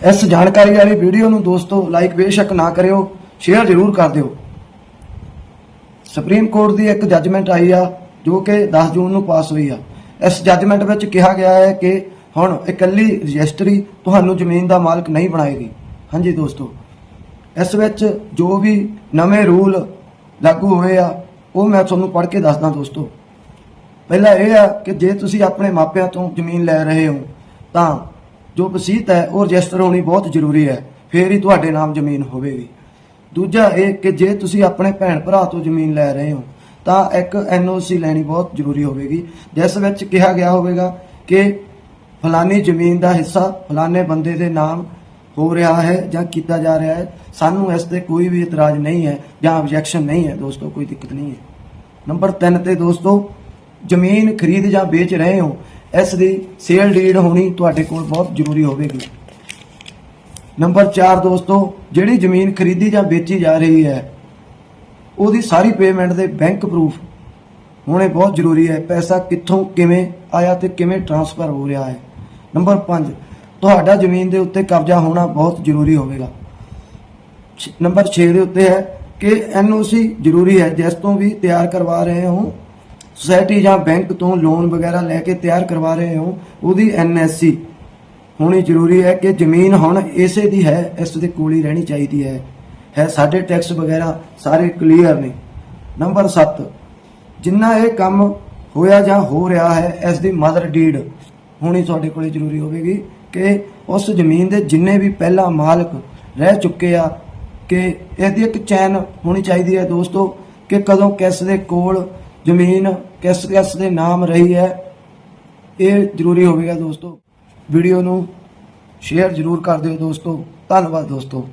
ਇਸ ਜਾਣਕਾਰੀ ਵਾਲੀ ਵੀਡੀਓ ਨੂੰ ਦੋਸਤੋ ਲਾਈਕ ਬੇਸ਼ੱਕ ਨਾ ਕਰਿਓ ਸ਼ੇਅਰ ਜ਼ਰੂਰ ਕਰ ਦਿਓ। ਸੁਪਰੀਮ ਕੋਰਟ ਦੀ ਇੱਕ ਜੱਜਮੈਂਟ ਆਈ ਆ, ਜੋ ਕਿ 10 ਜੂਨ ਨੂੰ ਪਾਸ ਹੋਈ ਆ। ਇਸ ਜੱਜਮੈਂਟ ਵਿੱਚ ਕਿਹਾ ਗਿਆ ਹੈ ਕਿ ਹੁਣ ਇਕੱਲੀ ਰਜਿਸਟਰੀ ਤੁਹਾਨੂੰ ਜ਼ਮੀਨ ਦਾ ਮਾਲਕ ਨਹੀਂ ਬਣਾਏਗੀ। ਹਾਂਜੀ ਦੋਸਤੋ, ਇਸ ਵਿੱਚ ਜੋ ਵੀ ਨਵੇਂ ਰੂਲ ਲਾਗੂ ਹੋਏ ਆ, ਉਹ ਮੈਂ ਤੁਹਾਨੂੰ ਪੜ੍ਹ ਕੇ ਦੱਸਦਾ ਦੋਸਤੋ। ਪਹਿਲਾ ਇਹ ਆ ਕਿ ਜੇ ਤੁਸੀਂ ਆਪਣੇ ਮਾਪਿਆਂ ਤੋਂ ਜ਼ਮੀਨ ਲੈ ਰਹੇ ਹੋ, ਤਾਂ ਜੋ ਵਸੀਅਤ ਹੈ, ਉਹ ਰਜਿਸਟਰ ਹੋਣੀ ਬਹੁਤ ਜ਼ਰੂਰੀ ਹੈ, ਫੇਰ ਹੀ ਤੁਹਾਡੇ ਨਾਮ ਜ਼ਮੀਨ ਹੋਵੇਗੀ। ਦੂਜਾ ਇਹ ਕਿ ਜੇ ਤੁਸੀਂ ਆਪਣੇ ਭੈਣ ਭਰਾ ਤੋਂ ਜ਼ਮੀਨ ਲੈ ਰਹੇ ਹੋ, ਤਾਂ ਇੱਕ ਐਨਓਸੀ ਲੈਣੀ ਬਹੁਤ ਜ਼ਰੂਰੀ ਹੋਵੇਗੀ। ਜਿਸ ਵਿੱਚ ਕਿਹਾ ਗਿਆ ਹੋਵੇਗਾ ਕਿ ਫਲਾਨੀ ਜ਼ਮੀਨ ਦਾ ਹਿੱਸਾ ਫਲਾਨੇ ਬੰਦੇ ਦੇ ਨਾਮ ਹੋ ਰਿਹਾ ਹੈ ਜਾਂ ਕੀਤਾ ਜਾ ਰਿਹਾ ਹੈ। ਸਾਨੂੰ ਇਸ ਤੇ ਕੋਈ ਵੀ ਇਤਰਾਜ਼ ਨਹੀਂ ਹੈ ਜਾਂ ਆਬਜੈਕਸ਼ਨ ਨਹੀਂ ਹੈ, ਦੋਸਤੋ, ਕੋਈ ਦਿੱਕਤ ਨਹੀਂ ਹੈ। ਨੰਬਰ 3 ਤੇ ਦੋਸਤੋ, ਜ਼ਮੀਨ ਖਰੀਦ ਜਾਂ ਵੇਚ ਰਹੇ ਹੋ ਇਸ ਦੀ ਸੇਲ ਡੀਡ ਹੋਣੀ ਤੁਹਾਡੇ ਕੋਲ ਬਹੁਤ ਜ਼ਰੂਰੀ ਹੋਵੇਗੀ। ਨੰਬਰ 4 ਦੋਸਤੋ, ਜਿਹੜੀ ਜ਼ਮੀਨ ਖਰੀਦੀ ਜਾਂ ਵੇਚੀ ਜਾ ਰਹੀ ਹੈ, ਉਹਦੀ ਸਾਰੀ ਪੇਮੈਂਟ ਦੇ ਬੈਂਕ ਪ੍ਰੂਫ ਹੋਣੇ ਬਹੁਤ ਜ਼ਰੂਰੀ ਹੈ। ਪੈਸਾ ਕਿੱਥੋਂ, ਕਿਵੇਂ ਆਇਆ ਤੇ ਕਿਵੇਂ ਟ੍ਰਾਂਸਫਰ ਹੋ ਰਿਹਾ ਹੈ। ਨੰਬਰ 5 ਤੁਹਾਡਾ ਜ਼ਮੀਨ ਦੇ ਉੱਤੇ ਕਬਜ਼ਾ ਹੋਣਾ ਬਹੁਤ ਜ਼ਰੂਰੀ ਹੋਵੇਗਾ। ਛ- ਨੰਬਰ 6 ਦੇ ਉੱਤੇ ਹੈ ਕਿ ਐਨਓਸੀ ਜ਼ਰੂਰੀ ਹੈ, ਜਿਸ ਤੋਂ ਵੀ ਤਿਆਰ ਕਰਵਾ ਰਹੇ ਹੋ ਸੁਸਾਇਟੀ ਜਾਂ ਬੈਂਕ ਤੋਂ ਲੋਨ ਵਗੈਰਾ ਲੈ ਕੇ ਤਿਆਰ ਕਰਵਾ ਰਹੇ ਹੋ, ਉਹਦੀ ਐਨਐਸਸੀ ਹੋਣੀ ਜ਼ਰੂਰੀ ਹੈ ਕਿ ਜ਼ਮੀਨ ਹੁਣ ਇਸੇ ਦੀ ਹੈ, ਇਸ ਦੇ ਕੋਲ ਹੀ ਰਹਿਣੀ ਚਾਹੀਦੀ ਹੈ। ਹੈ ਸਾਡੇ ਟੈਕਸ ਵਗੈਰਾ ਸਾਰੇ ਕਲੀਅਰ ਨੇ। ਨੰਬਰ 7 ਜਿੰਨਾ ਇਹ ਕੰਮ ਹੋਇਆ ਜਾਂ ਹੋ ਰਿਹਾ ਹੈ, ਇਸ ਦੀ ਮਦਰ ਡੀਡ ਹੋਣੀ ਤੁਹਾਡੇ ਕੋਲੇ ਜ਼ਰੂਰੀ ਹੋਵੇਗੀ ਕਿ ਉਸ ਜ਼ਮੀਨ ਦੇ ਜਿੰਨੇ ਵੀ ਪਹਿਲਾ ਮਾਲਕ ਰਹਿ ਚੁੱਕੇ ਆ, ਕਿ ਇਹਦੀ ਇੱਕ ਚੈਨ ਹੋਣੀ ਚਾਹੀਦੀ ਹੈ ਦੋਸਤੋ, ਕਿ ਕਦੋਂ ਕਿਸ ਦੇ ਕੋਲ ਜ਼ਮੀਨ ਕਿਸ ਕਿਸ ਦੇ ਨਾਮ ਰਹੀ ਹੈ, ਇਹ ਜ਼ਰੂਰੀ ਹੋਵੇਗਾ ਦੋਸਤੋ। ਵੀਡੀਓ ਨੂੰ ਸ਼ੇਅਰ ਜ਼ਰੂਰ ਕਰ ਦਿਓ ਦੋਸਤੋ। ਧੰਨਵਾਦ ਦੋਸਤੋ।